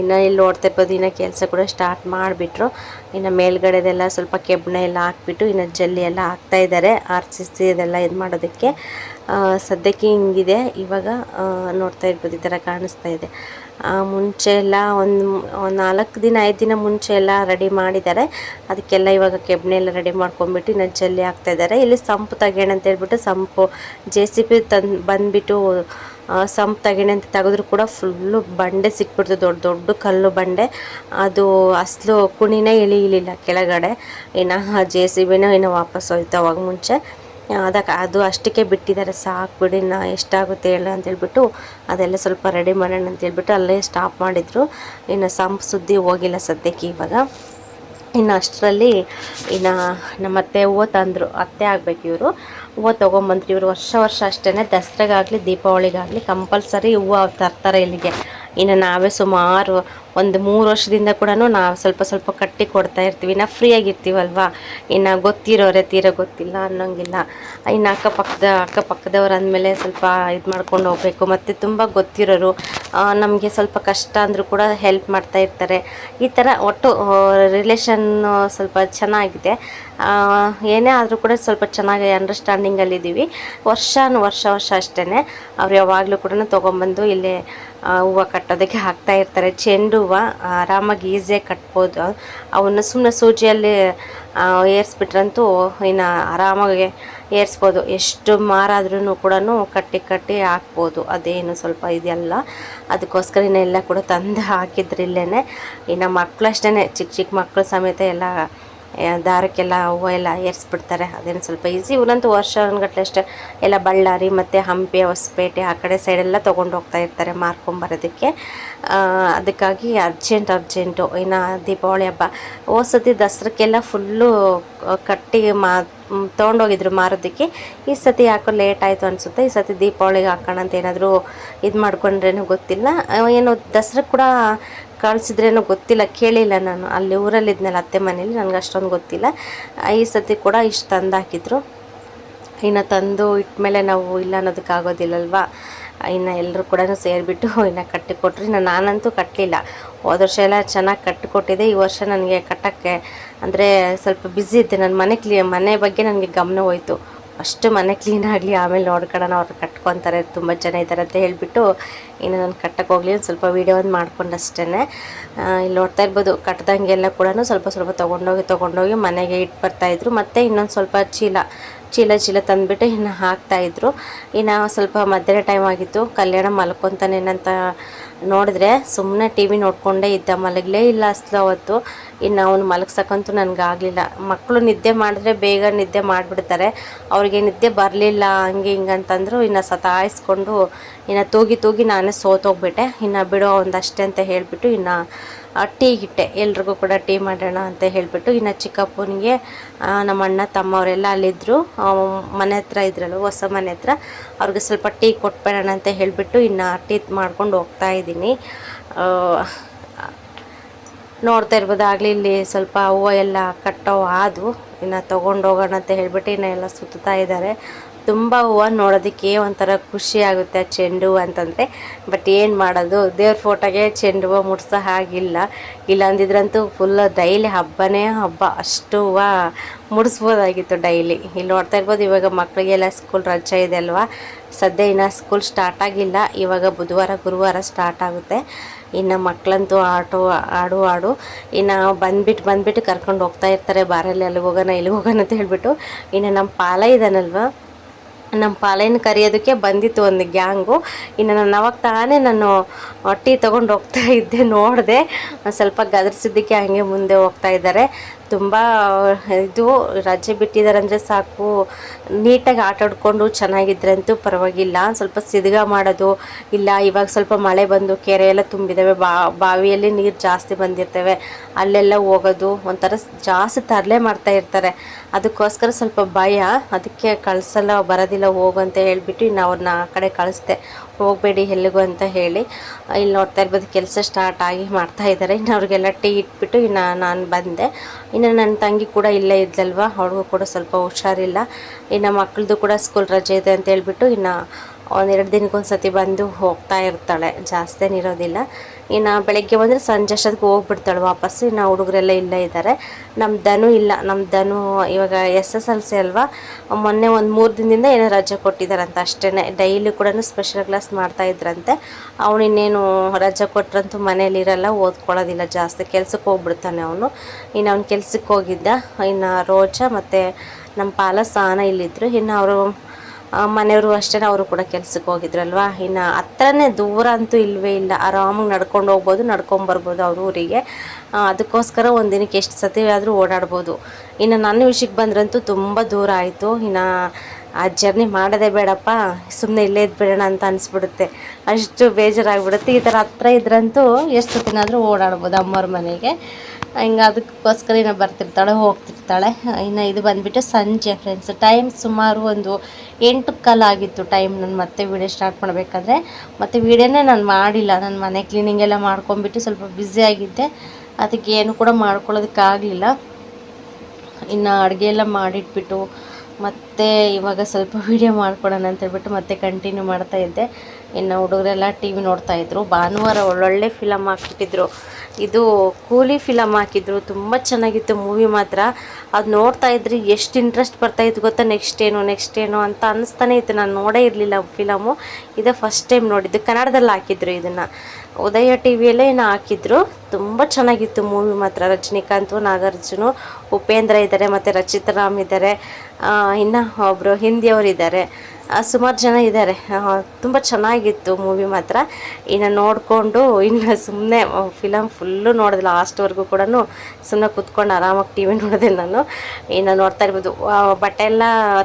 ಇನ್ನು ಇಲ್ಲಿ ನೋಡ್ತಾ ಇರ್ಬೋದು. ಇನ್ನು ಕೆಲಸ ಕೂಡ ಸ್ಟಾರ್ಟ್ ಮಾಡಿಬಿಟ್ರು. ಇನ್ನು ಮೇಲ್ಗಡೆದೆಲ್ಲ ಸ್ವಲ್ಪ ಕೆಬ್ಬಣ ಎಲ್ಲ ಹಾಕ್ಬಿಟ್ಟು ಇನ್ನು ಜಲ್ಲಿ ಎಲ್ಲ ಹಾಕ್ತಾ ಇದ್ದಾರೆ. ಆರ್ ಸಿ ಸಿ ಇದೆಲ್ಲ ಇದು ಮಾಡೋದಕ್ಕೆ. ಸದ್ಯಕ್ಕೆ ಹಿಂಗಿದೆ. ಇವಾಗ ನೋಡ್ತಾ ಇರ್ಬೋದು. ಈ ಥರ ಕಾಣಿಸ್ತಾ ಇದೆ. ಮುಂಚೆ ಎಲ್ಲ ಒಂದು ನಾಲ್ಕು ದಿನ, ಐದು ದಿನ ಮುಂಚೆ ಎಲ್ಲ ರೆಡಿ ಮಾಡಿದ್ದಾರೆ. ಅದಕ್ಕೆಲ್ಲ ಇವಾಗ ಕೆಬ್ಬನೆ ಎಲ್ಲ ರೆಡಿ ಮಾಡ್ಕೊಂಡ್ಬಿಟ್ಟು ಇನ್ನು ಜಲ್ಲಿ ಹಾಕ್ತಾ ಇದ್ದಾರೆ. ಇಲ್ಲಿ ಸಂಪು ತೆಗೆಯೋಣ ಅಂತ ಹೇಳ್ಬಿಟ್ಟು ಸಂಪು ಜೆ ಸಿ ಪಿ ತಂದು ಬಂದುಬಿಟ್ಟು ಸಂಪು ತೆಗೆಯೋಣ ಅಂತ ತೆಗೆದ್ರು ಕೂಡ ಫುಲ್ಲು ಬಂಡೆ ಸಿಕ್ಬಿಡ್ತು. ದೊಡ್ಡ ದೊಡ್ಡ ಕಲ್ಲು ಬಂಡೆ. ಅದು ಅಸಲು ಕುಣಿನೇ ಇಳಿಲಿಲ್ಲ ಕೆಳಗಡೆ. ಇನ್ನು ಜೆ ಸಿ ಬಿನೂ ಇನ್ನು ವಾಪಸ್ ಹೋಯ್ತು ಅವಾಗ ಮುಂಚೆ. ಅದಕ್ಕೆ ಅದು ಅಷ್ಟಕ್ಕೆ ಬಿಟ್ಟಿದ್ದಾರೆ, ಸಾಕು ಬಿಡಿ ನಾ ಎಷ್ಟಾಗುತ್ತೆ ಹೇಳ ಅಂತೇಳ್ಬಿಟ್ಟು ಅದೆಲ್ಲ ಸ್ವಲ್ಪ ರೆಡಿ ಮಾಡೋಣ ಅಂತೇಳ್ಬಿಟ್ಟು ಅಲ್ಲೇ ಸ್ಟಾಪ್ ಮಾಡಿದರು. ಇನ್ನು ಸಂಪ್ ಸುದ್ದಿ ಹೋಗಿಲ್ಲ ಸದ್ಯಕ್ಕೆ ಇವಾಗ. ಇನ್ನು ಅಷ್ಟರಲ್ಲಿ ಇನ್ನು ನಮ್ಮ ಅತ್ತೆ ಹೂವು ತಂದರು, ಅತ್ತೆ ಆಗಬೇಕು ಇವರು. ಹೂವು ತೊಗೊಂಬಂದ್ರು, ಇವರು ವರ್ಷ ವರ್ಷ ಅಷ್ಟೇ ದಸರಾಗಾಗಲಿ, ದೀಪಾವಳಿಗಾಗಲಿ, ಕಂಪಲ್ಸರಿ ಹೂವು ತರ್ತಾರೆ ಇಲ್ಲಿಗೆ. ಇನ್ನು ನಾವೇ ಸುಮಾರು ಒಂದು ಮೂರು ವರ್ಷದಿಂದ ಕೂಡ ನಾವು ಸ್ವಲ್ಪ ಸ್ವಲ್ಪ ಕಟ್ಟಿ ಕೊಡ್ತಾ ಇರ್ತೀವಿ. ನಾವು ಫ್ರೀಯಾಗಿರ್ತೀವಲ್ವ ಇನ್ನು ಗೊತ್ತಿರೋರೆ ತೀರ ಗೊತ್ತಿಲ್ಲ ಅನ್ನೋಂಗಿಲ್ಲ. ಇನ್ನು ಅಕ್ಕಪಕ್ಕದ ಅಕ್ಕಪಕ್ಕದವ್ರು ಅಂದಮೇಲೆ ಸ್ವಲ್ಪ ಇದು ಮಾಡ್ಕೊಂಡು ಹೋಗಬೇಕು. ಮತ್ತು ತುಂಬ ಗೊತ್ತಿರೋರು ನಮಗೆ ಸ್ವಲ್ಪ ಕಷ್ಟ ಅಂದರೂ ಕೂಡ ಹೆಲ್ಪ್ ಮಾಡ್ತಾ ಇರ್ತಾರೆ. ಈ ಥರ ಒಟ್ಟು ರಿಲೇಷನ್ನು ಸ್ವಲ್ಪ ಚೆನ್ನಾಗಿದೆ. ಏನೇ ಆದರೂ ಕೂಡ ಸ್ವಲ್ಪ ಚೆನ್ನಾಗಿ ಅಂಡರ್ಸ್ಟ್ಯಾಂಡಿಂಗಲ್ಲಿದ್ದೀವಿ ವರ್ಷಾನು ವರ್ಷ ವರ್ಷ ಅಷ್ಟೇ ಅವ್ರು ಯಾವಾಗಲೂ ಕೂಡ ತೊಗೊಂಬಂದು ಇಲ್ಲಿ ಹೂವು ಕಟ್ಟೋದಕ್ಕೆ ಹಾಕ್ತಾ ಇರ್ತಾರೆ. ಚೆಂಡು ಹೂವು ಆರಾಮಾಗಿ ಈಸಿಯಾಗಿ ಕಟ್ಬೋದು. ಅವನ್ನ ಸುಮ್ಮನೆ ಸೂಜಿಯಲ್ಲಿ ಏರಿಸ್ಬಿಟ್ರಂತೂ ಇನ್ನು ಆರಾಮಾಗಿ ಏರಿಸ್ಬೋದು. ಎಷ್ಟು ಮಾರಾದ್ರೂ ಕೂಡ ಕಟ್ಟಿ ಕಟ್ಟಿ ಹಾಕ್ಬೋದು. ಅದೇನು ಸ್ವಲ್ಪ ಇದೆಲ್ಲ ಅದಕ್ಕೋಸ್ಕರ ಇನ್ನೆಲ್ಲ ಕೂಡ ತಂದು ಹಾಕಿದ್ರಿಲ್ಲೇ ಇನ್ನು ಮಕ್ಕಳಷ್ಟೇ ಚಿಕ್ಕ ಚಿಕ್ಕ ಮಕ್ಕಳು ಸಮೇತ ಎಲ್ಲ ದಾರಕ್ಕೆಲ್ಲ ಹೂವು ಎಲ್ಲ ಏರಿಸ್ಬಿಡ್ತಾರೆ. ಅದೇನು ಸ್ವಲ್ಪ ಈಸಿ ಇವನಂತೂ ವರ್ಷಗಟ್ಟಲೆ ಅಷ್ಟೇ ಎಲ್ಲ ಬಳ್ಳಾರಿ ಮತ್ತು ಹಂಪಿ, ಹೊಸಪೇಟೆ ಆ ಕಡೆ ಸೈಡೆಲ್ಲ ತೊಗೊಂಡು ಹೋಗ್ತಾ ಇರ್ತಾರೆ ಮಾರ್ಕೊಂಬರೋದಕ್ಕೆ ಅದಕ್ಕಾಗಿ ಅರ್ಜೆಂಟ್ ಅರ್ಜೆಂಟು ಇನ್ನು ದೀಪಾವಳಿ ಹಬ್ಬ. ಹೋಸತಿ ದಸರಕ್ಕೆಲ್ಲ ಫುಲ್ಲು ಕಟ್ಟಿ ಮಾ ತೊಗೊಂಡೋಗಿದ್ರು ಮಾರೋದಕ್ಕೆ. ಈ ಸತಿ ಯಾಕೋ ಲೇಟ್ ಆಯಿತು ಅನಿಸುತ್ತೆ. ಈ ಸತಿ ದೀಪಾವಳಿಗೆ ಹಾಕೋಣ ಅಂತ ಏನಾದರೂ ಇದು ಮಾಡ್ಕೊಂಡ್ರೇನು ಗೊತ್ತಿಲ್ಲ. ಏನು ದಸರಾ ಕೂಡ ಕಳಿಸಿದ್ರೇನೋ ಗೊತ್ತಿಲ್ಲ, ಕೇಳಿಲ್ಲ ನಾನು. ಅಲ್ಲಿ ಊರಲ್ಲಿದ್ನಲ್ಲ ಅತ್ತೆ ಮನೇಲಿ, ನನಗೆ ಅಷ್ಟೊಂದು ಗೊತ್ತಿಲ್ಲ. ಈ ಸತಿ ಕೂಡ ಇಷ್ಟು ತಂದು ಹಾಕಿದ್ರು ಇನ್ನು ತಂದು ಇಟ್ಮೇಲೆ ನಾವು ಇಲ್ಲ ಅನ್ನೋದಕ್ಕಾಗೋದಿಲ್ಲಲ್ವಾ? ಇನ್ನು ಎಲ್ಲರೂ ಕೂಡ ಸೇರಿಬಿಟ್ಟು [laughs] ಇನ್ನು ಕಟ್ಟಿಕೊಟ್ರು. ಇನ್ನು ನಾನಂತೂ ಕಟ್ಟಲಿಲ್ಲ ಹೋದ ವರ್ಷ ಎಲ್ಲ ಚೆನ್ನಾಗಿ ಕಟ್ಟಿಕೊಟ್ಟಿದ್ದೆ ಈ ವರ್ಷ ನನಗೆ ಕಟ್ಟೋಕ್ಕೆ ಅಂದರೆ ಸ್ವಲ್ಪ ಬ್ಯುಸಿ ಇದ್ದೆ. ನನ್ನ ಮನೆ ಕ್ಲಿಯರ್ ಮನೆ ಬಗ್ಗೆ ನನಗೆ ಗಮನ ಹೋಯ್ತು. ಅಷ್ಟು ಮನೆ ಕ್ಲೀನ್ ಆಗಲಿ, ಆಮೇಲೆ ನೋಡ್ಕೊಳ್ಳೋಣ ಅವ್ರು ಕಟ್ಕೊತಾರೆ, ತುಂಬ ಜನ ಇದ್ದಾರೆ ಅಂತ ಹೇಳಿಬಿಟ್ಟು ಇನ್ನು ನಾನು ಕಟ್ಟಕ್ಕೆ ಹೋಗಲಿ, ಒಂದು ಸ್ವಲ್ಪ ವೀಡಿಯೋ ಒಂದು ಮಾಡ್ಕೊಂಡಷ್ಟೇ ಇಲ್ಲಿ ನೋಡ್ತಾ ಇರ್ಬೋದು ಕಟ್ಟದಂಗೆಲ್ಲ ಕೂಡ ಸ್ವಲ್ಪ ಸ್ವಲ್ಪ ತೊಗೊಂಡೋಗಿ ತೊಗೊಂಡೋಗಿ ಮನೆಗೆ ಇಟ್ಟು ಬರ್ತಾಯಿದ್ರು ಮತ್ತು ಇನ್ನೊಂದು ಸ್ವಲ್ಪ ಚೀಲ ಚೀಲ ಚೀಲ ತಂದುಬಿಟ್ಟು ಇನ್ನು ಹಾಕ್ತಾಯಿದ್ರು ಇನ್ನು ಸ್ವಲ್ಪ ಮಧ್ಯಾಹ್ನ ಟೈಮ್ ಆಗಿತ್ತು. ಕಲ್ಯಾಣ ಮಲ್ಕೊತಾನೇನಂತ ನೋಡಿದ್ರೆ ಸುಮ್ಮನೆ ಟಿ ವಿ ನೋಡಿಕೊಂಡೇ ಇದ್ದ. ಮಲಗಲೇ ಇಲ್ಲ ಅಸಲು ಅವತ್ತು. ಇನ್ನು ಅವನು ಮಲಗ್ಸಕ್ಕಂತೂ ನನಗಾಗಲಿಲ್ಲ. ಮಕ್ಕಳು ನಿದ್ದೆ ಮಾಡಿದ್ರೆ ಬೇಗ ನಿದ್ದೆ ಮಾಡಿಬಿಡ್ತಾರೆ. ಅವ್ರಿಗೆ ನಿದ್ದೆ ಬರಲಿಲ್ಲ, ಹಂಗೆ ಹಿಂಗೆ ಅಂತಂದ್ರು ಇನ್ನು ಸತಾಯಿಸ್ಕೊಂಡು ಇನ್ನು ತೂಗಿ ತೂಗಿ ನಾನೇ ಸೋತೋಗ್ಬಿಟ್ಟೆ. ಇನ್ನು ಬಿಡೋ ಒಂದಷ್ಟೇ ಅಂತ ಹೇಳಿಬಿಟ್ಟು ಇನ್ನು ಟೀ ಗಿಟ್ಟೆ ಎಲ್ರಿಗೂ ಕೂಡ ಟೀ ಮಾಡೋಣ ಅಂತ ಹೇಳಿಬಿಟ್ಟು ಇನ್ನು ಚಿಕ್ಕಪ್ಪನಿಗೆ ನಮ್ಮ ಅಣ್ಣ ತಮ್ಮವರೆಲ್ಲ ಅಲ್ಲಿದ್ದರು ಮನೆ ಹತ್ರ ಇದ್ರಲ್ಲ ಹೊಸ ಮನೆ ಹತ್ರ. ಅವ್ರಿಗೆ ಸ್ವಲ್ಪ ಟೀ ಕೊಟ್ಬಿಡೋಣ ಅಂತ ಹೇಳಿಬಿಟ್ಟು ಇನ್ನು ಟೀ ಮಾಡ್ಕೊಂಡು ಹೋಗ್ತಾ ಇದ್ದೀನಿ. ನೋಡ್ತಾ ಇರ್ಬೋದು ಇಲ್ಲಿ ಸ್ವಲ್ಪ ಹೂವು ಎಲ್ಲ ಕಟ್ಟೋ ಆದವು. ಇನ್ನು ತೊಗೊಂಡು ಹೋಗೋಣ ಅಂತ ಹೇಳಿಬಿಟ್ಟು ಇನ್ನು ಎಲ್ಲ ಸುತ್ತಾ ಇದ್ದಾರೆ. ತುಂಬ ಹೂವು ನೋಡೋದಕ್ಕೆ ಒಂಥರ ಖುಷಿ ಆಗುತ್ತೆ ಆ ಚೆಂಡು ಹೂವು ಅಂತಂದರೆ. ಬಟ್ ಏನು ಮಾಡೋದು? ದೇವ್ರ ಫೋಟೋಗೆ ಚೆಂಡು ಹೂವು ಮುಟ್ಸೋ ಹಾಗಿಲ್ಲ. ಇಲ್ಲ ಅಂದಿದ್ರಂತೂ ಫುಲ್ ಡೈಲಿ ಹಬ್ಬನೇ ಹಬ್ಬ. ಅಷ್ಟು ಹೂವು ಮುಡಿಸ್ಬೋದಾಗಿತ್ತು ಡೈಲಿ ಇಲ್ಲಿ ನೋಡ್ತಾ ಇರ್ಬೋದು, ಇವಾಗ ಮಕ್ಕಳಿಗೆಲ್ಲ ಸ್ಕೂಲ್ ರಜೆ ಇದೆ ಅಲ್ವಾ? ಸದ್ಯ ಇನ್ನು ಸ್ಕೂಲ್ ಸ್ಟಾರ್ಟ್ ಆಗಿಲ್ಲ. ಇವಾಗ ಬುಧವಾರ, ಗುರುವಾರ ಸ್ಟಾರ್ಟ್ ಆಗುತ್ತೆ. ಇನ್ನು ಮಕ್ಕಳಂತೂ ಆಟೋ, ಆಡು ಆಡು. ಇನ್ನು ಬಂದ್ಬಿಟ್ಟು ಬಂದ್ಬಿಟ್ಟು ಕರ್ಕೊಂಡು ಹೋಗ್ತಾ ಇರ್ತಾರೆ. ಬಾರಲ್ಲಿ ಅಲ್ಲಿಗೆ ಹೋಗೋಣ, ಇಲ್ಲಿಗೆ ಹೋಗೋಣ ಅಂತ ಹೇಳ್ಬಿಟ್ಟು. ಇನ್ನು ನಮ್ಮ ಪಾಲ ಇದ್ದಾನಲ್ವ ನಮ್ಮ ಪಾಲೆನ ಕರೆಯೋದಕ್ಕೆ ಬಂದಿತ್ತು ಒಂದು ಗ್ಯಾಂಗು. ಇನ್ನು ನಾನು ಅವಾಗ ತಾನೇ ನಾನು ಟೀ ತೊಗೊಂಡು ಹೋಗ್ತಾ ಇದ್ದೆ, ನೋಡಿದೆ. ಸ್ವಲ್ಪ ಗದರ್ಸಿದ್ದಕ್ಕೆ ಹಾಗೆ ಮುಂದೆ ಹೋಗ್ತಾ ಇದ್ದಾರೆ. ತುಂಬ ಇದು ರಜೆ ಬಿಟ್ಟಿದ್ದಾರೆ ಅಂದರೆ ಸಾಕು. ನೀಟಾಗಿ ಆಟ ಆಡ್ಕೊಂಡು ಚೆನ್ನಾಗಿದ್ರಂತೂ ಪರವಾಗಿಲ್ಲ. ಸ್ವಲ್ಪ ಸಿದ್ಗ ಮಾಡೋದು, ಇಲ್ಲ ಇವಾಗ ಸ್ವಲ್ಪ ಮಳೆ ಬಂದು ಕೆರೆ ಎಲ್ಲ ತುಂಬಿದ್ದಾವೆ ಬಾವಿಯಲ್ಲಿ ನೀರು ಜಾಸ್ತಿ ಬಂದಿರ್ತವೆ, ಅಲ್ಲೆಲ್ಲ ಹೋಗೋದು, ಒಂಥರ ಜಾಸ್ತಿ ತರಲೆ ಮಾಡ್ತಾ ಇರ್ತಾರೆ. ಅದಕ್ಕೋಸ್ಕರ ಸ್ವಲ್ಪ ಭಯ, ಅದಕ್ಕೆ ಕಳಿಸಲ್ಲ, ಬರೋದಿಲ್ಲ, ಹೋಗು ಅಂತ ಹೇಳಿಬಿಟ್ಟು ಇನ್ನು ಅವ್ರನ್ನ ಆ ಕಡೆ ಕಳಿಸ್ದೆ. ಹೋಗಬೇಡಿ ಎಲ್ಲಿಗೂ ಅಂತ ಹೇಳಿ. ಇಲ್ಲಿ ನೋಡ್ತಾ ಇರ್ಬೋದು ಕೆಲಸ ಸ್ಟಾರ್ಟ್ ಆಗಿ ಮಾಡ್ತಾ ಇದ್ದಾರೆ ಇನ್ನು ಅವ್ರಿಗೆಲ್ಲ ಟೀ ಇಟ್ಬಿಟ್ಟು ಇನ್ನು ನಾನು ಬಂದೆ. ಇನ್ನು ನನ್ನ ತಂಗಿ ಕೂಡ ಇಲ್ಲೇ ಇದ್ದಲ್ವಾ ಅವ್ರಿಗೂ ಕೂಡ ಸ್ವಲ್ಪ ಹುಷಾರಿಲ್ಲ. ಇನ್ನು ಮಕ್ಕಳದು ಕೂಡ ಸ್ಕೂಲ್ ರಜೆ ಇದೆ ಅಂತ ಹೇಳ್ಬಿಟ್ಟು ಇನ್ನು ಒಂದೆರಡು ದಿನಕ್ಕೊಂದು ಸತಿ ಬಂದು ಹೋಗ್ತಾ ಇರ್ತಾಳೆ. ಜಾಸ್ತಿ ಇರೋದಿಲ್ಲ. ಇನ್ನು ಬೆಳಗ್ಗೆ ಬಂದರೆ ಸಂಜೆ ಅಷ್ಟೊತ್ತಿಗೆ ಹೋಗ್ಬಿಡ್ತಾಳೆ ವಾಪಸ್ ಇನ್ನು ಹುಡುಗರೆಲ್ಲ ಇಲ್ಲೇ ಇದ್ದಾರೆ ನಮ್ಮ ಧನು ಇಲ್ಲ. ನಮ್ಮ ದನು ಇವಾಗ ಎಸ್ ಎಸ್ ಎಲ್ ಸಿ ಅಲ್ವಾ? ಮೊನ್ನೆ ಒಂದು ಮೂರು ದಿನದಿಂದ ಏನೋ ರಜೆ ಕೊಟ್ಟಿದ್ದಾರಂತ ಅಷ್ಟೇ ಡೈಲಿ ಕೂಡ ಸ್ಪೆಷಲ್ ಕ್ಲಾಸ್ ಮಾಡ್ತಾ ಇದ್ರಂತೆ. ಅವನು ಇನ್ನೇನು ರಜೆ ಕೊಟ್ರಂತೂ ಮನೇಲಿರಲ್ಲ ಓದ್ಕೊಳ್ಳೋದಿಲ್ಲ ಜಾಸ್ತಿ. ಕೆಲ್ಸಕ್ಕೆ ಹೋಗ್ಬಿಡ್ತಾನೆ ಅವನು. ಇನ್ನು ಅವ್ನು ಕೆಲ್ಸಕ್ಕೆ ಹೋಗಿದ್ದ. ಇನ್ನು ರೋಜಾ ಮತ್ತು ನಮ್ಮ ಪಾಲ ಸಾನ ಇಲ್ಲಿದ್ದರು ಇನ್ನು ಅವರು ಮನೆಯವರು ಅಷ್ಟೇ ಅವರು ಕೂಡ ಕೆಲ್ಸಕ್ಕೆ ಹೋಗಿದ್ರಲ್ವಾ? ಇನ್ನು ಹತ್ರನೇ ದೂರ ಅಂತೂ ಇಲ್ಲವೇ ಇಲ್ಲ. ಆರಾಮಾಗಿ ನಡ್ಕೊಂಡು ಹೋಗ್ಬೋದು ನಡ್ಕೊಂಬರ್ಬೋದು ಅವ್ರ ಊರಿಗೆ. ಅದಕ್ಕೋಸ್ಕರ ಒಂದು ದಿನಕ್ಕೆ ಎಷ್ಟು ಸತಿ ಆದರೂ ಓಡಾಡ್ಬೋದು. ಇನ್ನು ನನ್ನ ವಿಷಯಕ್ಕೆ ಬಂದ್ರಂತೂ ತುಂಬ ದೂರ ಆಯಿತು. ಇನ್ನು ಆ ಜರ್ನಿ ಮಾಡೋದೇ ಬೇಡಪ್ಪ. ಸುಮ್ಮನೆ ಇಲ್ಲೇ ಇದ್ಬಿಡೋಣ ಅಂತ ಅನಿಸ್ಬಿಡುತ್ತೆ. ಅಷ್ಟು ಬೇಜಾರಾಗ್ಬಿಡುತ್ತೆ. ಈ ಥರ ಹತ್ರ ಇದ್ರಂತೂ ಎಷ್ಟು ಸತಿನಾದರೂ ಓಡಾಡ್ಬೋದು ಅಮ್ಮವ್ರ ಮನೆಗೆ. ಹಿಂಗೆ ಅದಕ್ಕೋಸ್ಕರ ಏನೋ ಬರ್ತಿರ್ತಾಳೆ, ಹೋಗ್ತಿರ್ತಾಳೆ. ಇನ್ನು ಇದು ಬಂದುಬಿಟ್ಟು ಸಂಜೆ ಫ್ರೆಂಡ್ಸ್ ಟೈಮ್ ಸುಮಾರು ಒಂದು ಎಂಟು ಕಾಲ ಆಗಿತ್ತು ಟೈಮ್ ನಾನು ಮತ್ತೆ ವೀಡಿಯೋ ಸ್ಟಾರ್ಟ್ ಮಾಡಬೇಕಾದ್ರೆ. ಮತ್ತು ವೀಡಿಯೋನೇ ನಾನು ಮಾಡಿಲ್ಲ. ನಾನು ಮನೆ ಕ್ಲೀನಿಂಗ್ ಎಲ್ಲ ಮಾಡ್ಕೊಂಬಿಟ್ಟು ಸ್ವಲ್ಪ ಬ್ಯುಸಿ ಆಗಿದ್ದೆ. ಅದಕ್ಕೆ ಏನು ಕೂಡ ಮಾಡ್ಕೊಳ್ಳೋದಕ್ಕಾಗಲಿಲ್ಲ. ಇನ್ನು ಅಡುಗೆ ಎಲ್ಲ ಮಾಡಿಟ್ಬಿಟ್ಟು ಮತ್ತೆ ಇವಾಗ ಸ್ವಲ್ಪ ವೀಡಿಯೋ ಮಾಡ್ಕೊಡೋಣ ಅಂತ ಹೇಳ್ಬಿಟ್ಟು ಮತ್ತೆ ಕಂಟಿನ್ಯೂ ಮಾಡ್ತಾ ಇದ್ದೆ. ಇನ್ನು ಹುಡುಗರೆಲ್ಲ ಟಿ ವಿ ನೋಡ್ತಾಯಿದ್ರು ಭಾನುವಾರ ಒಳ್ಳೊಳ್ಳೆ ಫಿಲಮ್ ಹಾಕ್ಬಿಟ್ಟಿದ್ರು. ಇದು ಕೂಲಿ ಫಿಲಮ್ ಹಾಕಿದ್ರು. ತುಂಬ ಚೆನ್ನಾಗಿತ್ತು ಮೂವಿ ಮಾತ್ರ. ಅದು ನೋಡ್ತಾ ಇದ್ರೆ ಎಷ್ಟು ಇಂಟ್ರೆಸ್ಟ್ ಬರ್ತಾಯಿತ್ತು ಗೊತ್ತಾ? ನೆಕ್ಸ್ಟ್ ಏನು ನೆಕ್ಸ್ಟ್ ಏನು ಅಂತ ಅನ್ನಿಸ್ತಾನೆ ಇತ್ತು. ನಾನು ನೋಡೇ ಇರಲಿಲ್ಲ ಫಿಲಮು ಇದೇ ಫಸ್ಟ್ ಟೈಮ್ ನೋಡಿದ್ದು. ಕನ್ನಡದಲ್ಲಿ ಹಾಕಿದ್ರು ಇದನ್ನು. ಉದಯ ಟಿ ವಿಯಲ್ಲೇ ಏನು ಹಾಕಿದ್ರು. ತುಂಬ ಚೆನ್ನಾಗಿತ್ತು ಮೂವಿ ಮಾತ್ರ. ರಜನಿಕಾಂತ್, ನಾಗಾರ್ಜುನು, ಉಪೇಂದ್ರ ಇದ್ದಾರೆ ಮತ್ತು ರಚಿತ್ ರಾಮ್ ಇದ್ದಾರೆ ಇನ್ನು ಒಬ್ಬರು ಹಿಂದಿಯವರು ಇದ್ದಾರೆ ಸುಮಾರು ಜನ ಇದ್ದಾರೆ ತುಂಬ ಚೆನ್ನಾಗಿತ್ತು ಮೂವಿ ಮಾತ್ರ. ಇನ್ನು ನೋಡಿಕೊಂಡು ಇನ್ನು ಸುಮ್ಮನೆ ಫಿಲಮ್ ಫುಲ್ಲು ನೋಡಿದೆ ಲಾಸ್ಟ್ವರೆಗೂ ಕೂಡ ಸುಮ್ಮನೆ ಕೂತ್ಕೊಂಡು ಆರಾಮಾಗಿ ಟಿ ವಿ ನೋಡಿದೆ ನಾನು. ಇನ್ನು ನೋಡ್ತಾ ಇರ್ಬೋದು. ಬಟ್ಟೆ ಎಲ್ಲ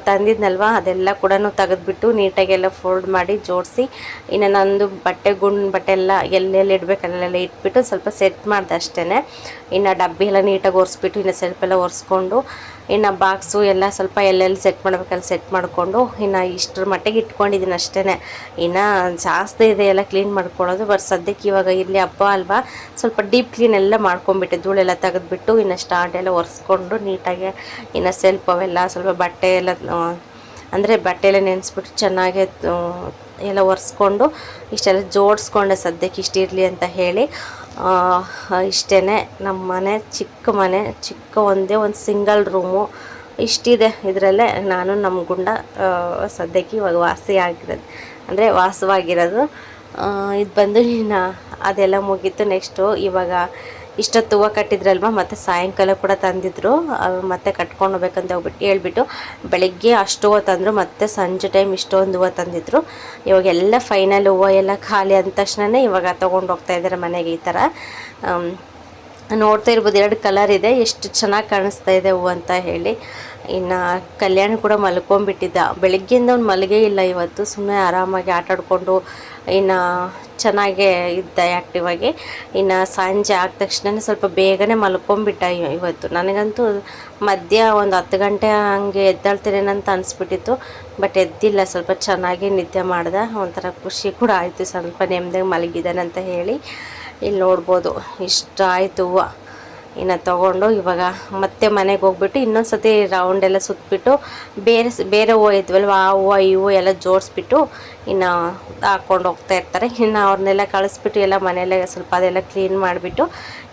ತಂದಿದ್ನಲ್ವ? ಅದೆಲ್ಲ ಕೂಡ ತೆಗೆದ್ಬಿಟ್ಟು ನೀಟಾಗೆಲ್ಲ ಫೋಲ್ಡ್ ಮಾಡಿ ಜೋಡಿಸಿ, ಇನ್ನು ನಂದು ಬಟ್ಟೆ ಗುಂಡು ಬಟ್ಟೆ ಎಲ್ಲ ಎಲ್ಲೆಲ್ಲಿ ಇಡಬೇಕು ಅಲ್ಲೆಲ್ಲ ಇಟ್ಬಿಟ್ಟು ಸ್ವಲ್ಪ ಸೆಟ್ ಮಾಡಿದೆ ಅಷ್ಟೇ ಇನ್ನು ಡಬ್ಬಿ ಎಲ್ಲ ನೀಟಾಗಿ ಒರೆಸ್ಬಿಟ್ಟು, ಇನ್ನು ಸ್ವಲ್ಪ ಎಲ್ಲ ಒರೆಸ್ಕೊಂಡು ಇನ್ನು ಬಾಕ್ಸು ಎಲ್ಲ ಸ್ವಲ್ಪ ಎಲ್ಲೆಲ್ಲಿ ಸೆಟ್ ಮಾಡ್ಬೇಕಲ್ಲಿ ಸೆಟ್ ಮಾಡಿಕೊಂಡು ಇನ್ನು ಇಷ್ಟರ ಮಟ್ಟಿಗೆ ಇಟ್ಕೊಂಡಿದ್ದೀನಿ ಅಷ್ಟೇ ಇನ್ನು ಜಾಸ್ತಿ ಇದೆ ಎಲ್ಲ ಕ್ಲೀನ್ ಮಾಡ್ಕೊಳ್ಳೋದು ಬಟ್ ಸದ್ಯಕ್ಕೆ ಇವಾಗ ಇರಲಿ ಹಬ್ಬ ಅಲ್ವಾ, ಸ್ವಲ್ಪ ಡೀಪ್ ಕ್ಲೀನ್ ಎಲ್ಲ ಮಾಡ್ಕೊಂಬಿಟ್ಟೆ ಧೂಳೆಲ್ಲ ತೆಗೆದುಬಿಟ್ಟು ಇನ್ನು ಸ್ಟಾರ್ಟ್ ಎಲ್ಲ ಒರೆಸ್ಕೊಂಡು ನೀಟಾಗಿ ಇನ್ನು ಸೆಲ್ಫ್ ಅವೆಲ್ಲ ಸ್ವಲ್ಪ ಬಟ್ಟೆ ಎಲ್ಲ ಅಂದರೆ ಬಟ್ಟೆ ಎಲ್ಲ ನೆನೆಸ್ಬಿಟ್ಟು ಚೆನ್ನಾಗಿ ಎಲ್ಲ ಒರೆಸ್ಕೊಂಡು ಇಷ್ಟೆಲ್ಲ ಜೋಡಿಸ್ಕೊಂಡೆ ಸದ್ಯಕ್ಕೆ ಇಷ್ಟಿರಲಿ ಅಂತ ಹೇಳಿ. ಇಷ್ಟೇ ನಮ್ಮ ಮನೆ, ಚಿಕ್ಕ ಮನೆ, ಚಿಕ್ಕ ಒಂದೇ ಒಂದು ಸಿಂಗಲ್ ರೂಮು. ಇಷ್ಟಿದೆ ಇದರಲ್ಲೇ ನಾನು ನಮ್ಮ ಗುಂಡ ಸದ್ಯಕ್ಕೆ ಇವಾಗ ವಾಸಿ ಆಗಿರೋದು ಅಂದರೆ ವಾಸವಾಗಿರೋದು. ಇದು ಬಂದು ಇನ್ನು ಅದೆಲ್ಲ ಮುಗೀತು ನೆಕ್ಸ್ಟು. ಇವಾಗ ಇಷ್ಟೊತ್ತು ಹೂವು ಕಟ್ಟಿದ್ರಲ್ವ, ಮತ್ತು ಸಾಯಂಕಾಲ ಕೂಡ ತಂದಿದ್ರು. ಮತ್ತೆ ಕಟ್ಕೊಂಡು ಹೋಗ್ಬೇಕಂತ ಹೋಗ್ಬಿಟ್ಟು ಹೇಳ್ಬಿಟ್ಟು ಬೆಳಗ್ಗೆ ಅಷ್ಟು ಹೂವು ತಂದರು, ಮತ್ತು ಸಂಜೆ ಟೈಮ್ ಇಷ್ಟೊಂದು ಹೂವು ತಂದಿದ್ರು. ಇವಾಗ ಎಲ್ಲ ಫೈನಲ್ ಹೂವು ಎಲ್ಲ ಖಾಲಿ ಅಂದ ತಕ್ಷಣವೇ ಇವಾಗ ತೊಗೊಂಡು ಹೋಗ್ತಾ ಇದ್ದಾರೆ ಮನೆಗೆ ಈ ಥರ ನೋಡ್ತಾ ಇರ್ಬೋದು, ಎರಡು ಕಲರ್ ಇದೆ, ಎಷ್ಟು ಚೆನ್ನಾಗಿ ಕಾಣಿಸ್ತಾ ಇದೆ ಹೂವು ಅಂತ ಹೇಳಿ. ಇನ್ನು ಕಲ್ಯಾಣ ಕೂಡ ಮಲ್ಕೊಂಬಿಟ್ಟಿದ್ದ ಬೆಳಗ್ಗೆಯಿಂದ ಅವ್ನು ಮಲಗೇ ಇಲ್ಲ ಇವತ್ತು ಸುಮ್ಮನೆ ಆರಾಮಾಗಿ ಆಟಾಡಿಕೊಂಡು, ಇನ್ನು ಚೆನ್ನಾಗೇ ಇದ್ದ ಆ್ಯಕ್ಟಿವ್ ಆಗಿ. ಇನ್ನು ಸಂಜೆ ಆದ ತಕ್ಷಣ ಸ್ವಲ್ಪ ಬೇಗನೆ ಮಲ್ಕೊಂಬಿಟ್ಟ ಇವ- ಇವತ್ತು. ನನಗಂತೂ ಮಧ್ಯ ಒಂದು ಹತ್ತು ಗಂಟೆ ಹಂಗೆ ಎದ್ದಾಳ್ತೀರೇನಂತ ಅನಿಸ್ಬಿಟ್ಟಿತ್ತು. ಬಟ್ ಎದ್ದಿಲ್ಲ, ಸ್ವಲ್ಪ ಚೆನ್ನಾಗಿ ನಿದ್ದೆ ಮಾಡ್ದೆ. ಒಂಥರ ಖುಷಿ ಕೂಡ ಆಯಿತು. ಸ್ವಲ್ಪ ಮಲಗಿದ್ದಾನೆ ಅಂತ ಹೇಳಿ. ಇಲ್ಲಿ ನೋಡ್ಬೋದು. ಇಷ್ಟ ಆಯಿತು ಹೂವು. ಇನ್ನು ತೊಗೊಂಡು ಇವಾಗ ಮತ್ತೆ ಮನೆಗೆ ಹೋಗ್ಬಿಟ್ಟು ಇನ್ನೊಂದು ಸತಿ ರೌಂಡ್ ಎಲ್ಲ ಸುತ್ತಬಿಟ್ಟು ಬೇರೆ ಬೇರೆ ಹೂವು ಇದ್ವಲ್ವ, ಆ ಹೂವು, ಈ ಹೂವು ಎಲ್ಲ ಜೋಡಿಸ್ಬಿಟ್ಟು ಇನ್ನು ಹಾಕ್ಕೊಂಡು ಹೋಗ್ತಾ ಇರ್ತಾರೆ. ಇನ್ನು ಅವ್ರನ್ನೆಲ್ಲ ಕಳಿಸ್ಬಿಟ್ಟು ಎಲ್ಲ ಮನೆಯಲ್ಲೇ ಸ್ವಲ್ಪ ಅದೆಲ್ಲ ಕ್ಲೀನ್ ಮಾಡಿಬಿಟ್ಟು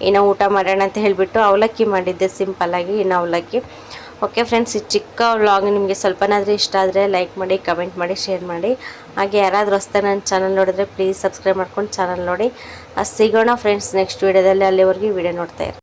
ಇನ್ನು ಊಟ ಮಾಡೋಣ ಅಂತ ಹೇಳಿಬಿಟ್ಟು ಅವಲಕ್ಕಿ ಮಾಡಿದ್ದೆ ಸಿಂಪಲ್ಲಾಗಿ ಇನ್ನು ಅವಲಕ್ಕಿ. ಓಕೆ ಫ್ರೆಂಡ್ಸ್ ಈ ಚಿಕ್ಕ ವ್ಲಾಗ್ ನಿಮಗೆ ಸ್ವಲ್ಪನಾದರೂ ಇಷ್ಟ ಆದರೆ ಲೈಕ್ ಮಾಡಿ ಕಮೆಂಟ್ ಮಾಡಿ ಶೇರ್ ಮಾಡಿ. ಹಾಗೆ ಯಾರಾದರೂ ಹೊಸ್ದಾಗಿ ನನ್ನ ಚಾನಲ್ ನೋಡಿದ್ರೆ ಪ್ಲೀಸ್ ಸಬ್ಸ್ಕ್ರೈಬ್ ಮಾಡ್ಕೊಂಡು ಚಾನಲ್ ನೋಡಿ. ಸಿಗೋಣ ಫ್ರೆಂಡ್ಸ್ ನೆಕ್ಸ್ಟ್ ವೀಡಿಯೋದಲ್ಲಿ ಅಲ್ಲಿವರೆಗೆ ವೀಡಿಯೋ ನೋಡ್ತಾ